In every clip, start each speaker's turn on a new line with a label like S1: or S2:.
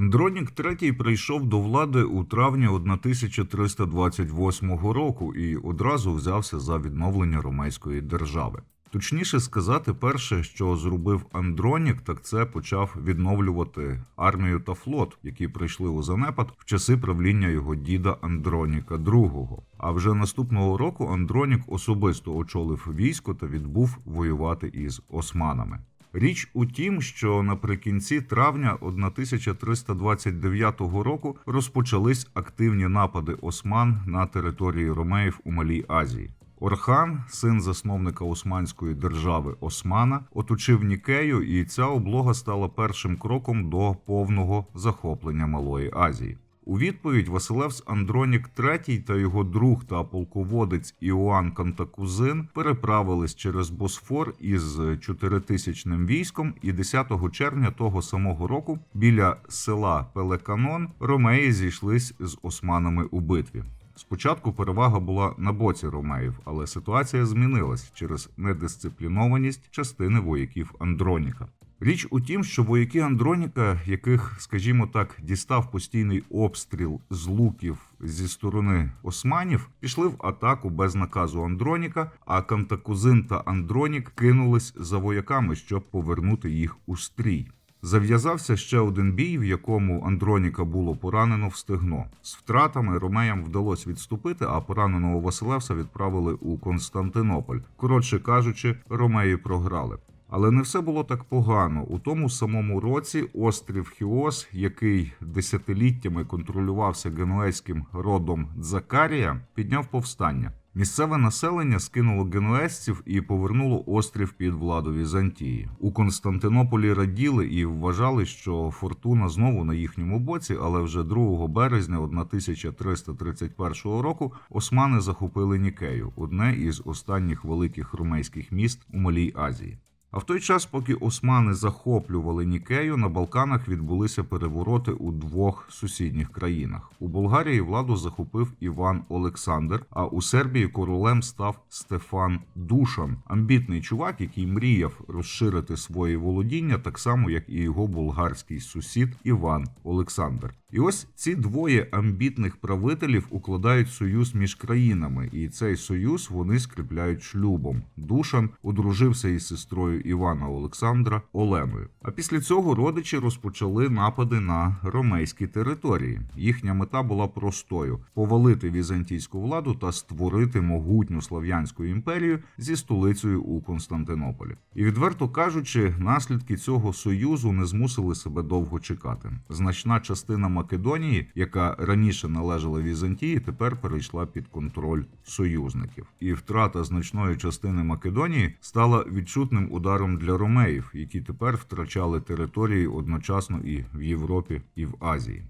S1: Андронік III прийшов до влади у травні 1328 року і одразу взявся за відновлення ромейської держави. Точніше сказати, перше, що зробив Андронік, так це почав відновлювати армію та флот, які прийшли у занепад в часи правління його діда Андроніка II. А вже наступного року Андронік особисто очолив військо та відбув воювати із османами. Річ у тім, що наприкінці травня 1329 року розпочались активні напади осман на території Ромеїв у Малій Азії. Орхан, син засновника Османської держави Османа, оточив Нікею, і ця облога стала першим кроком до повного захоплення Малої Азії. У відповідь Василевс Андронік III та його друг та полководець Іоанн Кантакузин переправились через Босфор із чотиритисячним військом, і 10 червня того самого року біля села Пелеканон ромеї зійшлись з османами у битві. Спочатку перевага була на боці ромеїв, але ситуація змінилась через недисциплінованість частини вояків Андроніка. Річ у тім, що вояки Андроніка, яких, скажімо так, дістав постійний обстріл з луків зі сторони османів, пішли в атаку без наказу Андроніка, а Кантакузин та Андронік кинулись за вояками, щоб повернути їх у стрій. Зав'язався ще один бій, в якому Андроніка було поранено в стегно. З втратами ромеям вдалося відступити, а пораненого Василевса відправили у Константинополь. Коротше кажучи, ромеї програли. Але не все було так погано. У тому самому році острів Хіос, який десятиліттями контролювався генуезьким родом Дзакарія, підняв повстання. Місцеве населення скинуло генуезців і повернуло острів під владу Візантії. У Константинополі раділи і вважали, що фортуна знову на їхньому боці, але вже 2 березня 1331 року османи захопили Нікею, одне із останніх великих румейських міст у Малій Азії. А в той час, поки османи захоплювали Нікею, на Балканах відбулися перевороти у двох сусідніх країнах. У Болгарії владу захопив Іван Олександр, а у Сербії королем став Стефан Душан, амбітний чувак, який мріяв розширити свої володіння, так само як і його болгарський сусід Іван Олександр. І ось ці двоє амбітних правителів укладають союз між країнами, і цей союз вони скріпляють шлюбом. Душан одружився із сестрою Івана Олександра Оленою. А після цього родичі розпочали напади на ромейські території. Їхня мета була простою: повалити візантійську владу та створити могутню слав'янську імперію зі столицею у Константинополі. І відверто кажучи, наслідки цього союзу не змусили себе довго чекати. Значна частина Македонії, яка раніше належала Візантії, тепер перейшла під контроль союзників. І втрата значної частини Македонії стала відчутним ударом для ромеїв, які тепер втрачали території одночасно і в Європі, і в Азії.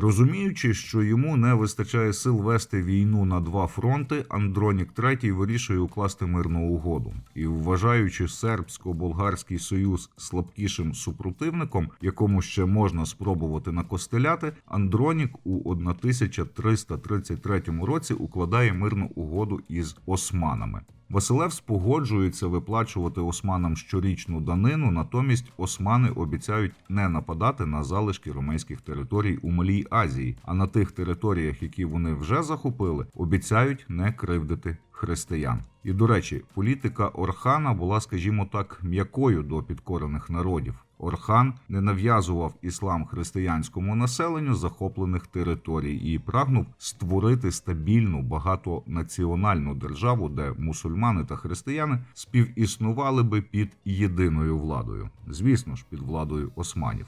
S1: Розуміючи, що йому не вистачає сил вести війну на два фронти, Андронік III вирішує укласти мирну угоду. І вважаючи сербсько-болгарський союз слабкішим супротивником, якому ще можна спробувати накостеляти, Андронік у 1333 році укладає мирну угоду із османами. Василевс погоджується виплачувати османам щорічну данину, натомість османи обіцяють не нападати на залишки ромейських територій у Малій Азії, а на тих територіях, які вони вже захопили, обіцяють не кривдити християн. І до речі, політика Орхана була, скажімо так, м'якою до підкорених народів. Орхан не нав'язував іслам християнському населенню захоплених територій і прагнув створити стабільну багатонаціональну державу, де мусульмани та християни співіснували би під єдиною владою, звісно ж, під владою османів.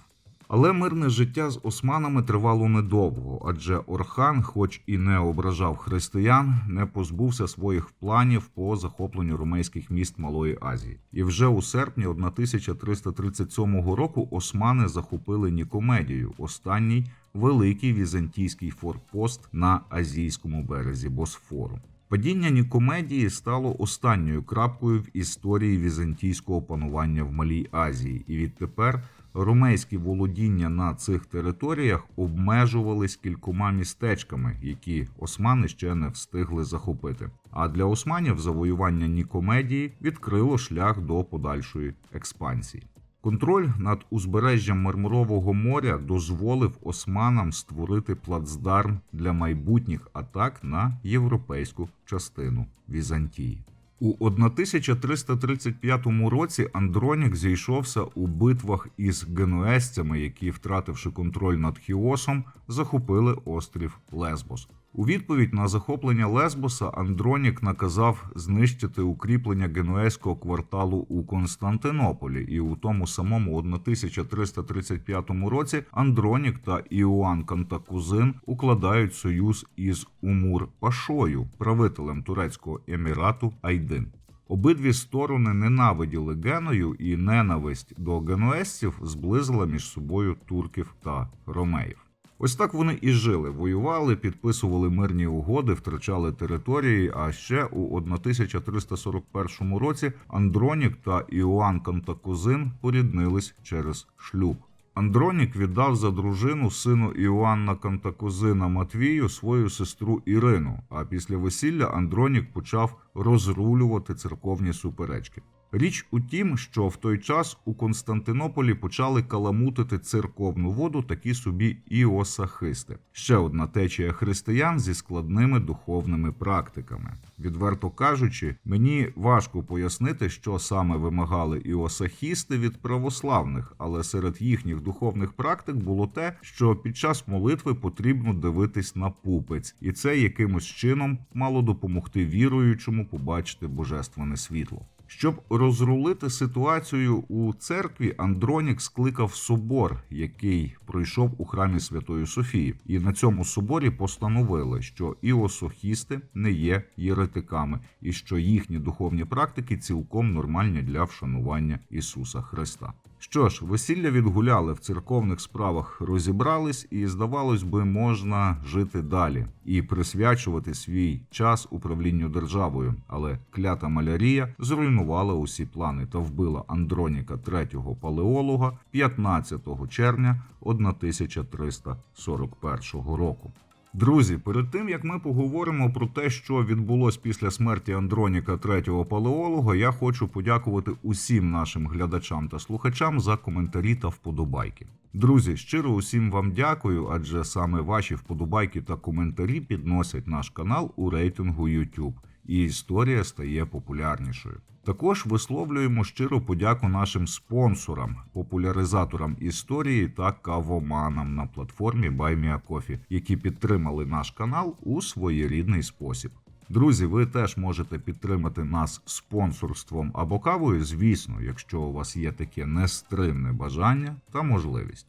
S1: Але мирне життя з османами тривало недовго, адже Орхан, хоч і не ображав християн, не позбувся своїх планів по захопленню ромейських міст Малої Азії. І вже у серпні 1337 року османи захопили Нікомедію, останній великий візантійський форпост на азійському березі Босфору. Падіння Нікомедії стало останньою крапкою в історії візантійського панування в Малій Азії, і відтепер ромейські володіння на цих територіях обмежувались кількома містечками, які османи ще не встигли захопити. А для османів завоювання Нікомедії відкрило шлях до подальшої експансії. Контроль над узбережжям Мармурового моря дозволив османам створити плацдарм для майбутніх атак на європейську частину Візантії. У 1335 році Андронік зійшовся у битвах із генуестями, які, втративши контроль над Хіосом, захопили острів Лесбос. У відповідь на захоплення Лесбоса Андронік наказав знищити укріплення генуезького кварталу у Константинополі, і у тому самому 1335 році Андронік та Іоанн Кантакузин укладають союз із Умур Пашою, правителем турецького емірату Айдин. Обидві сторони ненавиділи Геною, і ненависть до генуезців зблизила між собою турків та ромеїв. Ось так вони і жили, воювали, підписували мирні угоди, втрачали території. А ще у 1341 році Андронік та Іоанн Кантакузин поріднились через шлюб. Андронік віддав за дружину сину Іоанна Кантакузина Матвію свою сестру Ірину. А після весілля Андронік почав розрулювати церковні суперечки. Річ у тім, що в той час у Константинополі почали каламутити церковну воду такі собі іосахисти. Ще одна течія християн зі складними духовними практиками. Відверто кажучи, мені важко пояснити, що саме вимагали іосахісти від православних, але серед їхніх духовних практик було те, що під час молитви потрібно дивитись на пупець, і це якимось чином мало допомогти віруючому побачити божественне світло. Щоб розрулити ситуацію у церкві, Андронік скликав собор, який пройшов у храмі Святої Софії, і на цьому соборі постановили, що іосохісти не є єретиками, і що їхні духовні практики цілком нормальні для вшанування Ісуса Христа. Що ж, весілля відгуляли в церковних справах, розібрались, і здавалось би, можна жити далі і присвячувати свій час управлінню державою. Але клята малярія зруйнувала усі плани та вбила Андроніка третього палеолога 15 червня 1341 року. Друзі, перед тим як ми поговоримо про те, що відбулось після смерті Андроніка третього палеолога, я хочу подякувати усім нашим глядачам та слухачам за коментарі та вподобайки. Друзі, щиро усім вам дякую, адже саме ваші вподобайки та коментарі підносять наш канал у рейтингу YouTube, і історія стає популярнішою. Також висловлюємо щиру подяку нашим спонсорам, популяризаторам історії та кавоманам на платформі BuyMeACoffee, які підтримали наш канал у своєрідний спосіб. Друзі, ви теж можете підтримати нас спонсорством або кавою, звісно, якщо у вас є таке нестримне бажання та можливість.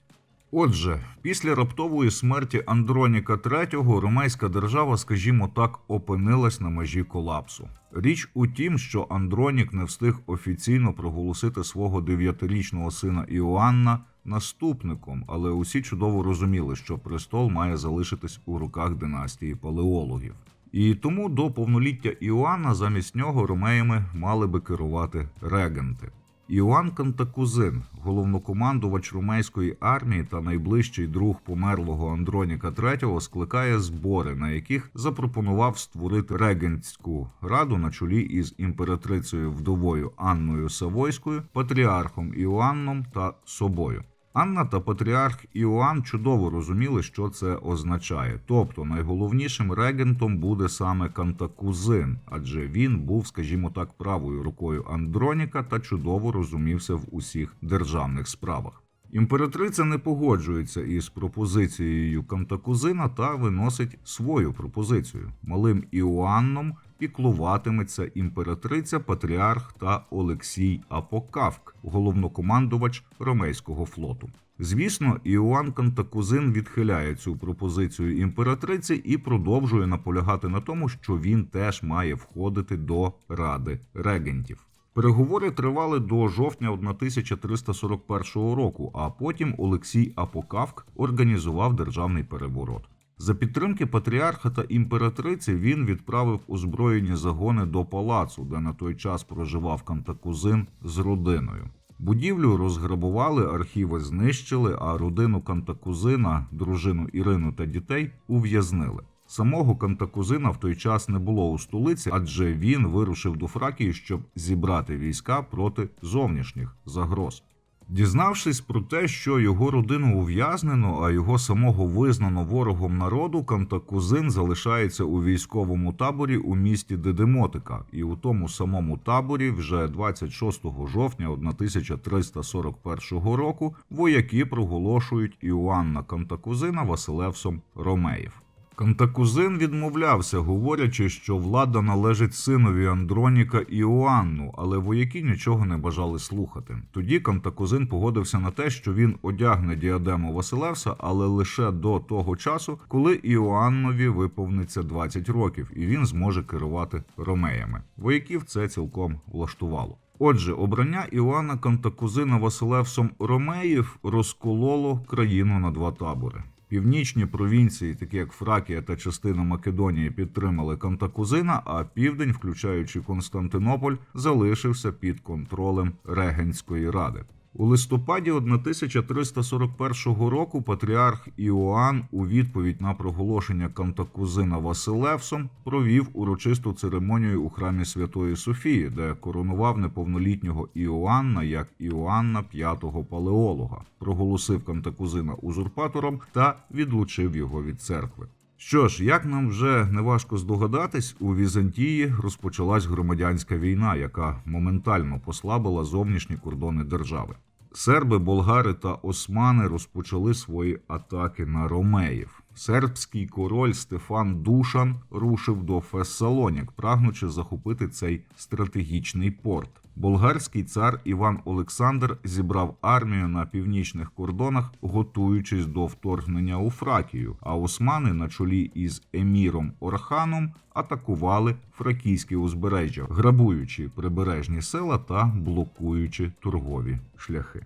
S1: Отже, після раптової смерті Андроніка III ромейська держава, скажімо так, опинилась на межі колапсу. Річ у тім, що Андронік не встиг офіційно проголосити свого дев'ятирічного сина Іоанна наступником, але усі чудово розуміли, що престол має залишитись у руках династії палеологів. І тому до повноліття Іоанна замість нього ромеями мали би керувати регенти. Іоанн Кантакузин, головнокомандувач румейської армії та найближчий друг померлого Андроніка III, скликає збори, на яких запропонував створити регентську раду на чолі із імператрицею вдовою Анною Савойською, патріархом Іоанном та собою. Анна та патріарх Іоанн чудово розуміли, що це означає. Тобто найголовнішим регентом буде саме Кантакузин, адже він був, скажімо так, правою рукою Андроніка та чудово розумівся в усіх державних справах. Імператриця не погоджується із пропозицією Кантакузина та виносить свою пропозицію. Малим Іоанном піклуватиметься імператриця, патріарх та Олексій Апокавк, головнокомандувач ромейського флоту. Звісно, Іоанн Кантакузин відхиляє цю пропозицію імператриці і продовжує наполягати на тому, що він теж має входити до ради регентів. Переговори тривали до жовтня 1341 року, а потім Олексій Апокавк організував державний переворот. За підтримки патріарха та імператриці він відправив озброєні загони до палацу, де на той час проживав Кантакузин з родиною. Будівлю розграбували, архіви знищили, а родину Кантакузина, дружину Ірину та дітей ув'язнили. Самого Кантакузина в той час не було у столиці, адже він вирушив до Фракії, щоб зібрати війська проти зовнішніх загроз. Дізнавшись про те, що його родину ув'язнено, а його самого визнано ворогом народу, Кантакузин залишається у військовому таборі у місті Дедемотика, і у тому самому таборі вже 26 жовтня 1341 року вояки проголошують Іоанна Кантакузина Василевсом Ромеїв. Кантакузин відмовлявся, говорячи, що влада належить синові Андроніка Іоанну, але вояки нічого не бажали слухати. Тоді Кантакузин погодився на те, що він одягне діадему Василевса, але лише до того часу, коли Іоаннові виповниться 20 років, і він зможе керувати ромеями. Вояків це цілком влаштувало. Отже, обрання Іоанна Кантакузина Василевсом Ромеїв розкололо країну на два табори. Північні провінції, такі як Фракія та частина Македонії, підтримали Кантакузина, а південь, включаючи Константинополь, залишився під контролем Регенської ради. У листопаді 1341 року патріарх Іоанн у відповідь на проголошення Кантакузина Василевсом провів урочисту церемонію у храмі Святої Софії, де коронував неповнолітнього Іоанна як Іоанна п'ятого палеолога, проголосив Кантакузина узурпатором та відлучив його від церкви. Що ж, як нам вже неважко здогадатись, у Візантії розпочалась громадянська війна, яка моментально послабила зовнішні кордони держави. Серби, болгари та османи розпочали свої атаки на ромеїв. Сербський король Стефан Душан рушив до Фессалонік, прагнучи захопити цей стратегічний порт. Болгарський цар Іван Олександр зібрав армію на північних кордонах, готуючись до вторгнення у Фракію. А османи на чолі із еміром Орханом атакували фракійське узбережжя, грабуючи прибережні села та блокуючи торгові шляхи.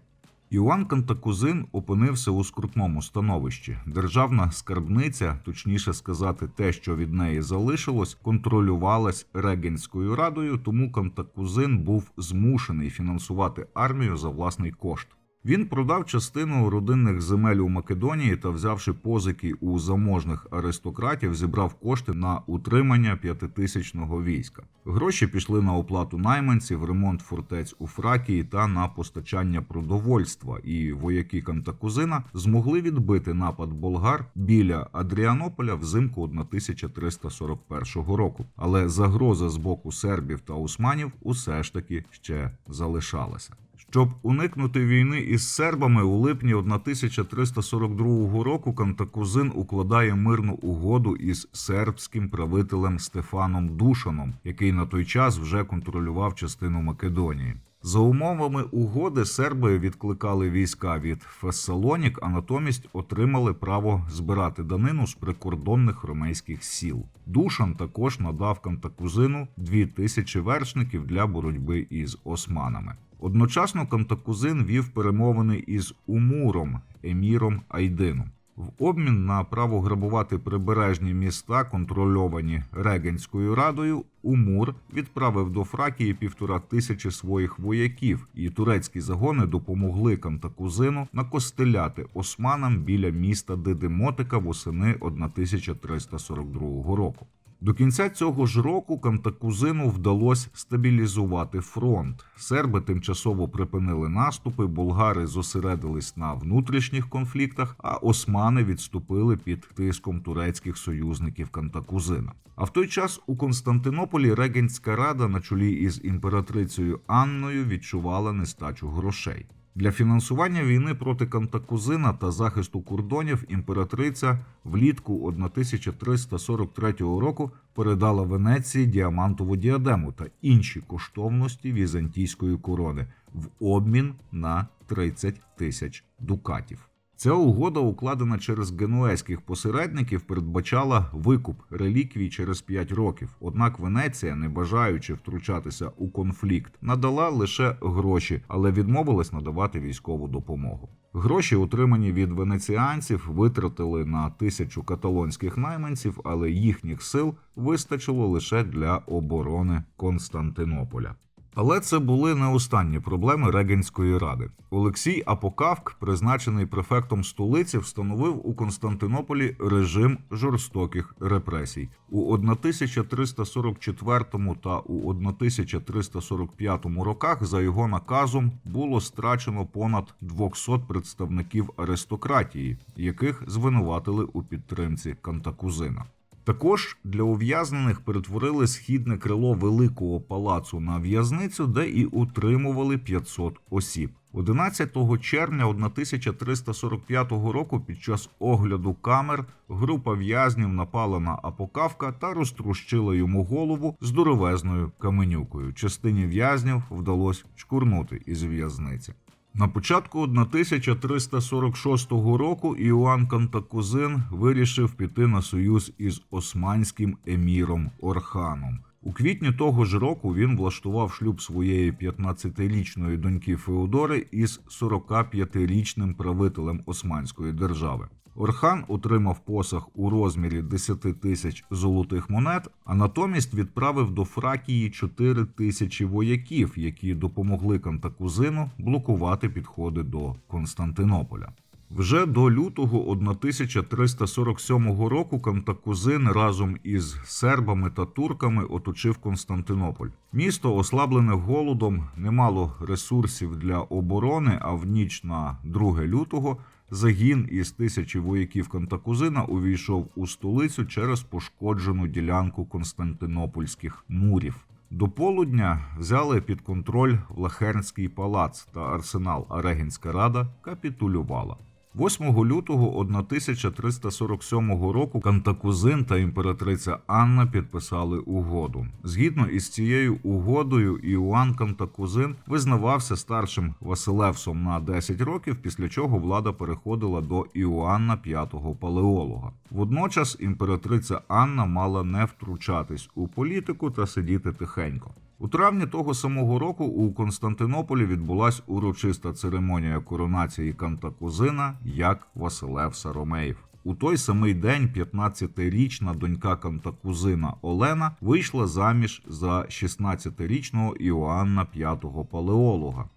S1: Іоанн Кантакузин опинився у скрутному становищі. Державна скарбниця, точніше сказати, те, що від неї залишилось, контролювалась Регенською радою, тому Кантакузин був змушений фінансувати армію за власний кошт. Він продав частину родинних земель у Македонії та, взявши позики у заможних аристократів, зібрав кошти на утримання п'ятитисячного війська. Гроші пішли на оплату найманців, ремонт фортець у Фракії та на постачання продовольства. І вояки Кантакузина змогли відбити напад болгар біля Адріанополя взимку 1341 року. Але загроза з боку сербів та османів усе ж таки ще залишалася. Щоб уникнути війни із сербами, у липні 1342 року Кантакузин укладає мирну угоду із сербським правителем Стефаном Душаном, який на той час вже контролював частину Македонії. За умовами угоди серби відкликали війська від Фессалонік, а натомість отримали право збирати данину з прикордонних ромейських сіл. Душан також надав Кантакузину дві тисячі вершників для боротьби із османами. Одночасно Кантакузин вів перемовини із Умуром, еміром Айдином. В обмін на право грабувати прибережні міста, контрольовані Регенською радою, Умур відправив до Фракії півтора тисячі своїх вояків, і турецькі загони допомогли Кантакузину накостеляти османам біля міста Дидимотика восени 1342 року. До кінця цього ж року Кантакузину вдалося стабілізувати фронт. Серби тимчасово припинили наступи, болгари зосередились на внутрішніх конфліктах, а османи відступили під тиском турецьких союзників Кантакузина. А в той час у Константинополі Регенська рада на чолі із імператрицею Анною відчувала нестачу грошей. Для фінансування війни проти Кантакузина та захисту кордонів імператриця влітку 1343 року передала Венеції діамантову діадему та інші коштовності візантійської корони в обмін на 30 тисяч дукатів. Ця угода, укладена через генуезьких посередників, передбачала викуп реліквій через 5 років. Однак Венеція, не бажаючи втручатися у конфлікт, надала лише гроші, але відмовилась надавати військову допомогу. Гроші, отримані від венеціанців, витратили на тисячу каталонських найманців, але їхніх сил вистачило лише для оборони Константинополя. Але це були не останні проблеми Регенської ради. Олексій Апокавк, призначений префектом столиці, встановив у Константинополі режим жорстоких репресій. У 1344 та у 1345 роках за його наказом було страчено понад 200 представників аристократії, яких звинуватили у підтримці Кантакузина. Також для ув'язнених перетворили східне крило великого палацу на в'язницю, де і утримували 500 осіб. 11 червня 1345 року під час огляду камер група в'язнів напала на Апокавка та розтрощила йому голову здоровезною каменюкою. Частині в'язнів вдалося чкурнути із в'язниці. На початку 1346 року Іоанн Кантакузин вирішив піти на союз із османським еміром Орханом. У квітні того ж року він влаштував шлюб своєї 15-річної доньки Феодори із 45-річним правителем Османської держави. Орхан отримав посаг у розмірі 10 тисяч золотих монет, а натомість відправив до Фракії 4 тисячі вояків, які допомогли Кантакузину блокувати підходи до Константинополя. Вже до лютого 1347 року Кантакузин разом із сербами та турками оточив Константинополь. Місто, ослаблене голодом, не мало ресурсів для оборони. А в ніч на 2 лютого загін із тисячі вояків Кантакузина увійшов у столицю через пошкоджену ділянку константинопольських мурів. До полудня взяли під контроль Влахернський палац та арсенал, а Регінська рада капітулювала. 8 лютого 1347 року Кантакузин та імператриця Анна підписали угоду. Згідно із цією угодою, Іоанн Кантакузин визнавався старшим Василевсом на 10 років, після чого влада переходила до Іоанна V Палеолога. Водночас імператриця Анна мала не втручатись у політику та сидіти тихенько. У травні того самого року у Константинополі відбулась урочиста церемонія коронації Кантакузина як Василевса Ромеїв. У той самий день 15-річна донька Кантакузина Олена вийшла заміж за 16-річного Іоанна V Палеолога.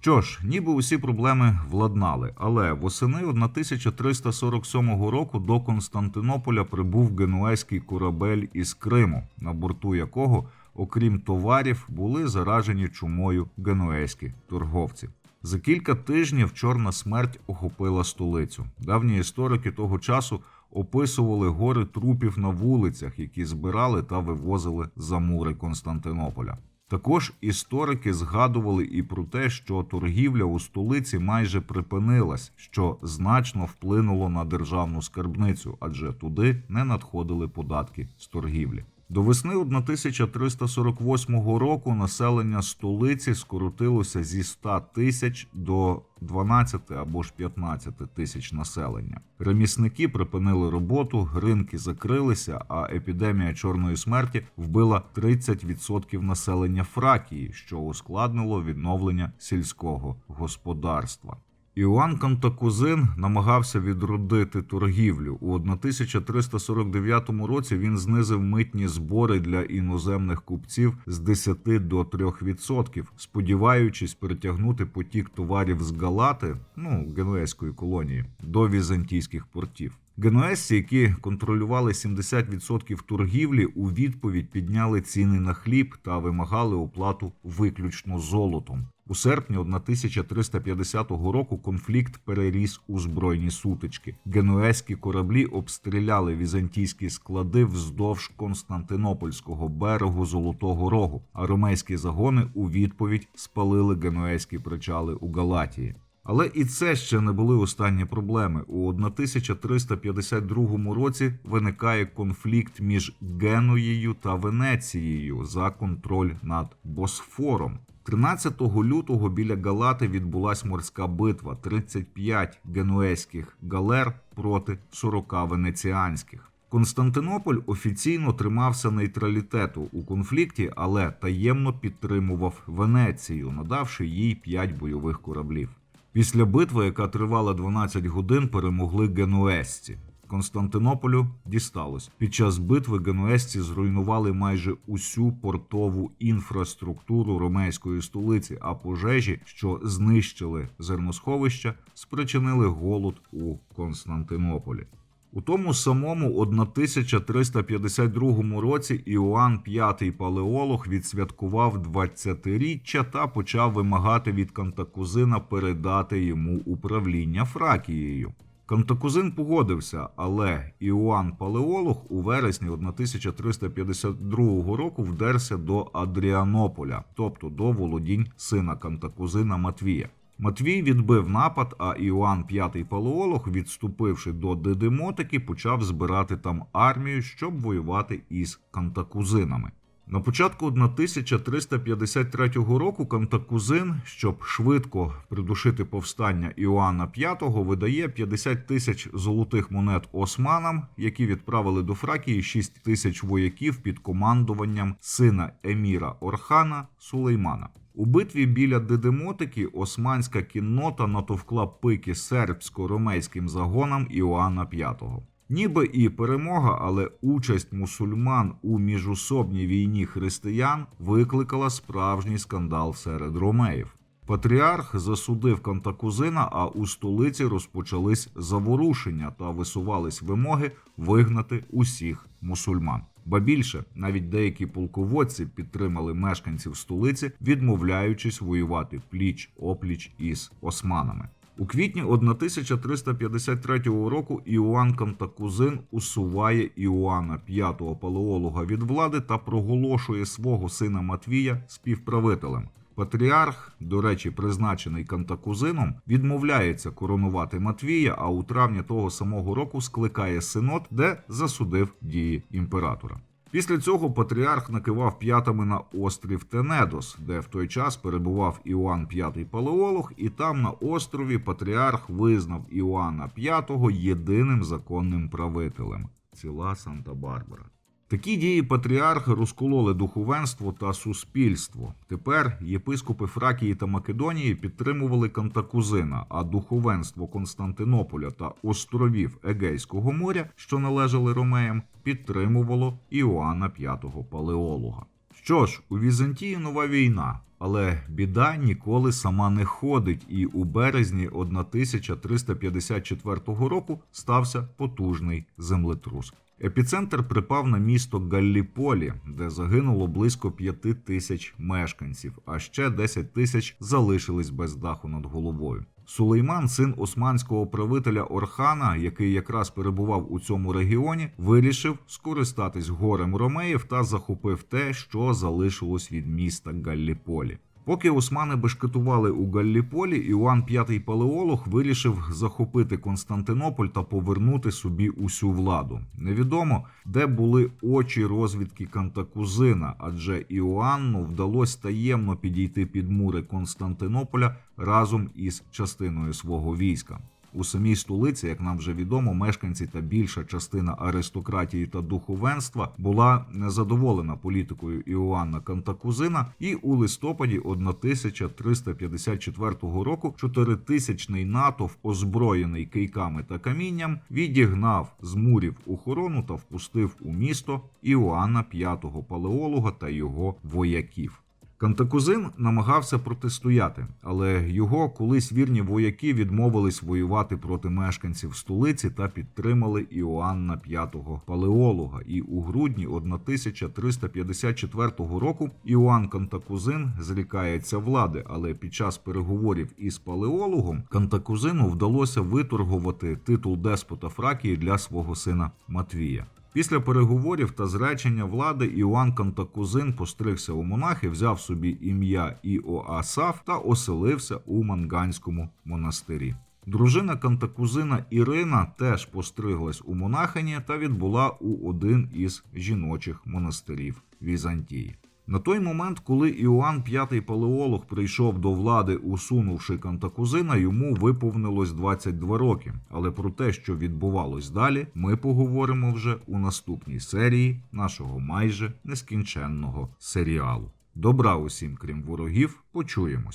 S1: Що ж, ніби усі проблеми владнали, але восени 1347 року до Константинополя прибув генуезький корабель із Криму, на борту якого, окрім товарів, були заражені чумою генуезькі торговці. За кілька тижнів чорна смерть охопила столицю. Давні історики того часу описували гори трупів на вулицях, які збирали та вивозили за мури Константинополя. Також історики згадували і про те, що торгівля у столиці майже припинилась, що значно вплинуло на державну скарбницю, адже туди не надходили податки з торгівлі. До весни 1348 року населення столиці скоротилося зі 100 тисяч до 12 або ж 15 тисяч населення. Ремісники припинили роботу, ринки закрилися, а епідемія чорної смерті вбила 30% населення Фракії, що ускладнило відновлення сільського господарства. Іоанн Кантакузин намагався відродити торгівлю. У 1349 році він знизив митні збори для іноземних купців з 10 до 3%, сподіваючись притягнути потік товарів з Галати, ну генуезької колонії, до візантійських портів. Генуезці, які контролювали 70% торгівлі, у відповідь підняли ціни на хліб та вимагали оплату виключно золотом. У серпні 1350 року конфлікт переріс у збройні сутички. Генуезькі кораблі обстріляли візантійські склади вздовж Константинопольського берегу Золотого Рогу, а ромейські загони у відповідь спалили генуезькі причали у Галатії. Але і це ще не були останні проблеми. У 1352 році виникає конфлікт між Генуєю та Венецією за контроль над Босфором. 13 лютого біля Галати відбулась морська битва: 35 генуезьких галер проти 40 венеціанських. Константинополь офіційно тримався нейтралітету у конфлікті, але таємно підтримував Венецію, надавши їй 5 бойових кораблів. Після битви, яка тривала 12 годин, перемогли генуезці. Константинополю дісталось. Під час битви генуезці зруйнували майже усю портову інфраструктуру ромейської столиці, а пожежі, що знищили зерносховища, спричинили голод у Константинополі. У тому самому 1352 році Іоанн V Палеолог відсвяткував 20-річчя та почав вимагати від Кантакузина передати йому управління Фракією. Кантакузин погодився, але Іоанн Палеолог у вересні 1352 року вдерся до Адріанополя, тобто до володінь сина Кантакузина Матвія. Матвій відбив напад, а Іоанн V Палеолог, відступивши до Дидимотики, почав збирати там армію, щоб воювати із кантакузинами. На початку 1353 року Кантакузин, щоб швидко придушити повстання Іоанна V, видає 50 тисяч золотих монет османам, які відправили до Фракії 6 тисяч вояків під командуванням сина еміра Орхана Сулеймана. У битві біля Дидимотики османська кіннота натовкла пики сербсько-ромейським загонам Іоанна V. Ніби і перемога, але участь мусульман у міжусобній війні християн викликала справжній скандал серед ромеїв. Патріарх засудив Кантакузина, а у столиці розпочались заворушення та висувались вимоги вигнати усіх мусульман. Ба більше, навіть деякі полководці підтримали мешканців столиці, відмовляючись воювати пліч опліч із османами. У квітні 1353 року Іоанн Кантакузин усуває Іоанна V палеолога від влади та проголошує свого сина Матвія співправителем. Патріарх, до речі, призначений Кантакузином, відмовляється коронувати Матвія, а у травні того самого року скликає синод, де засудив дії імператора. Після цього патріарх накивав п'ятами на острів Тенедос, де в той час перебував Іоанн V Палеолог, і там на острові патріарх визнав Іоанна V єдиним законним правителем. Ціла Санта-Барбара. Такі дії патріарха розкололи духовенство та суспільство. Тепер єпископи Фракії та Македонії підтримували Кантакузина, а духовенство Константинополя та островів Егейського моря, що належали ромеям, підтримувало Іоанна V Палеолога. Що ж, у Візантії нова війна, але біда ніколи сама не ходить, і у березні 1354 року стався потужний землетрус. Епіцентр припав на місто Галліполі, де загинуло близько п'яти тисяч мешканців, а ще 10 тисяч залишились без даху над головою. Сулейман, син османського правителя Орхана, який якраз перебував у цьому регіоні, вирішив скористатись горем ромеїв та захопив те, що залишилось від міста Галліполі. Поки османи бешкетували у Галліполі, Іоанн V Палеолог вирішив захопити Константинополь та повернути собі усю владу. Невідомо, де були очі розвідки Кантакузина, адже Іоанну вдалося таємно підійти під мури Константинополя разом із частиною свого війська. У самій столиці, як нам вже відомо, мешканці та більша частина аристократії та духовенства була незадоволена політикою Іоанна Кантакузина, і у листопаді 1354 року чотиритисячний натовп, озброєний кийками та камінням, відігнав з мурів охорону та впустив у місто Іоанна V Палеолога та його вояків. Кантакузин намагався протистояти, але його колись вірні вояки відмовились воювати проти мешканців столиці та підтримали Іоанна V Палеолога. І у грудні 1354 року Іоанн Кантакузин зрікається влади, але під час переговорів із Палеологом Кантакузину вдалося виторгувати титул деспота Фракії для свого сина Матвія. Після переговорів та зречення влади Іоанн Кантакузин постригся у монахи, взяв собі ім'я Іоасаф та оселився у Манганському монастирі. Дружина Кантакузина Ірина теж постриглась у монахині та відбула у один із жіночих монастирів Візантії. На той момент, коли Іоанн V Палеолог прийшов до влади, усунувши Кантакузина, йому виповнилось 22 роки. Але про те, що відбувалось далі, ми поговоримо вже у наступній серії нашого майже нескінченного серіалу. Добра усім, крім ворогів, почуємось.